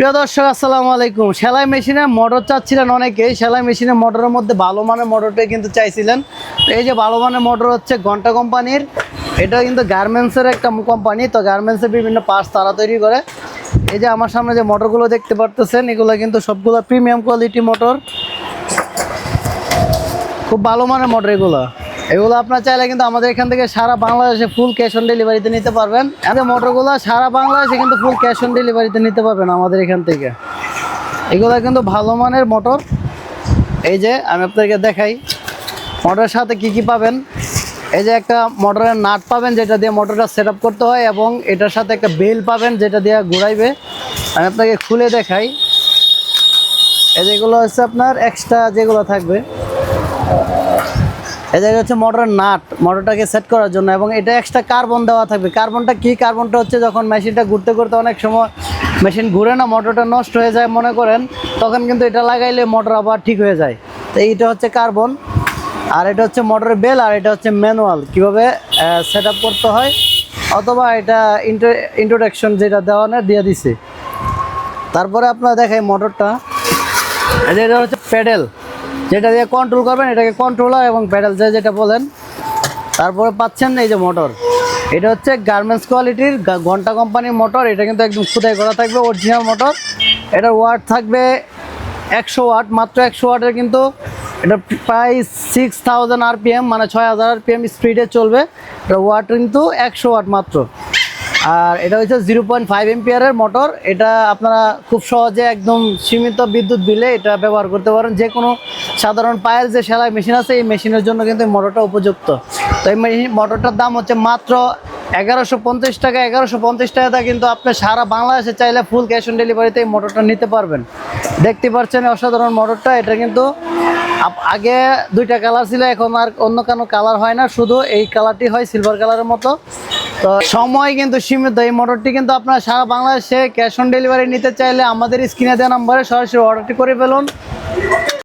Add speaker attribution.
Speaker 1: প্রিয় দর্শক, আসসালামু আলাইকুম। সেলাই মেশিনে মোটর চাচ্ছিলেন অনেকেই সেলাই মেশিনে মোটরের মধ্যে ভালো মানের মোটরটাই কিন্তু চাইছিলেন। এই যে ভালো মানের মোটর হচ্ছে ঘণ্টা কোম্পানির। এটা কিন্তু গার্মেন্টসের একটা কোম্পানি। তো গার্মেন্টসের বিভিন্ন পার্টস তারা তৈরি করে। এই যে আমার সামনে যে মোটরগুলো দেখতে পারতেছেন, এগুলো কিন্তু সবগুলো প্রিমিয়াম কোয়ালিটি মোটর। খুব ভালো মানের মোটর এগুলো। এগুলো আপনার চাইলে কিন্তু আমাদের এখান থেকে সারা বাংলাদেশে ফুল ক্যাশ অন ডেলিভারিতে নিতে পারবেন। এদের মোটরগুলো সারা বাংলাদেশে কিন্তু ফুল ক্যাশ অন ডেলিভারিতে নিতে পারবেন আমাদের এখান থেকে। এগুলো কিন্তু ভালো মানের মোটর। এই যে আমি আপনাদেরকে দেখাই, মোটরের সাথে কি কি পাবেন? এই যে একটা মোটরের নাট পাবেন, যেটা দিয়ে মোটরটা সেট করতে হয়, এবং এটার সাথে একটা বেল পাবেন, যেটা দিয়ে ঘুরাইবে। আমি আপনাকে খুলে দেখাই। এই যেগুলো হচ্ছে আপনার এক্সট্রা যেগুলো থাকবে। এই হচ্ছে মোটরের নাট মোটরটাকে সেট করার জন্য এবং এটা এক্সট্রা কার্বন দেওয়া থাকবে। কার্বনটা কি? কার্বনটা হচ্ছে যখন মেশিনটা ঘুরতে ঘুরতে অনেক সময় মেশিন ঘুরে না মোটরটা নষ্ট হয়ে যায় মনে করেন, তখন কিন্তু এটা লাগাইলে মোটর আবার ঠিক হয়ে যায়। তো এইটা হচ্ছে কার্বন আর এটা হচ্ছে মোটরের বেল আর এটা হচ্ছে ম্যানুয়াল কীভাবে সেট করতে হয়? অথবা এটা ইন্ট্রোডাকশন যেটা দেওয়া না, দিয়ে দিছে। তারপরে আপনার দেখাই মোটরটা এটা হচ্ছে প্যাডেল যেটা দিয়ে কন্ট্রোল করবেন, এটাকে কন্ট্রোলার এবং প্যাডেল যে যেটা বলেন। তারপরে পাচ্ছেন এই যে মোটর এটা হচ্ছে গার্মেন্টস কোয়ালিটির ঘণ্টা কোম্পানির মোটর এটা কিন্তু একদম খুদাই করা থাকবে অরিজিনাল মোটর এটার ওয়াট থাকবে একশো ওয়াট মাত্র একশো ওয়াটের কিন্তু এটা প্রায় সিক্স থাউজেন্ড আরপিএম মানে ছয় হাজার আরপিএম স্পিডে চলবে। এটা ওয়াট কিন্তু একশো ওয়াট মাত্র। আর এটা হচ্ছে জিরো পয়েন্ট ফাইভ এমপিয়ারের মোটর এটা আপনারা খুব সহজে একদম সীমিত বিদ্যুৎ বিলে এটা ব্যবহার করতে পারেন। যে কোনো সাধারণ পায়ের যে সেলাই মেশিন আছে, এই মেশিনের জন্য কিন্তু এই মোটরটা উপযুক্ত। তো এই মোটরটার দাম হচ্ছে মাত্র এগারোশো পঞ্চাশ টাকা। এগারোশো পঞ্চাশ টাকা কিন্তু আপনি সারা বাংলাদেশে চাইলে ফুল ক্যাশ অন ডেলিভারিতে এই মোটরটা নিতে পারবেন। দেখতে পাচ্ছেন অসাধারণ মোটরটা, এটা কিন্তু আগে দুইটা কালার ছিল, এখন আর অন্য কোনো কালার হয় না, শুধু এই কালারটি হয় সিলভার কালারের মতো। তো সময় কিন্তু সীমিত, এই মোটরটি কিন্তু আপনার সারা বাংলাদেশে ক্যাশ অন ডেলিভারি নিতে চাইলে আমাদের স্ক্রিনে দেওয়া নম্বরে সরাসরি অর্ডারটি করে ফেলুন।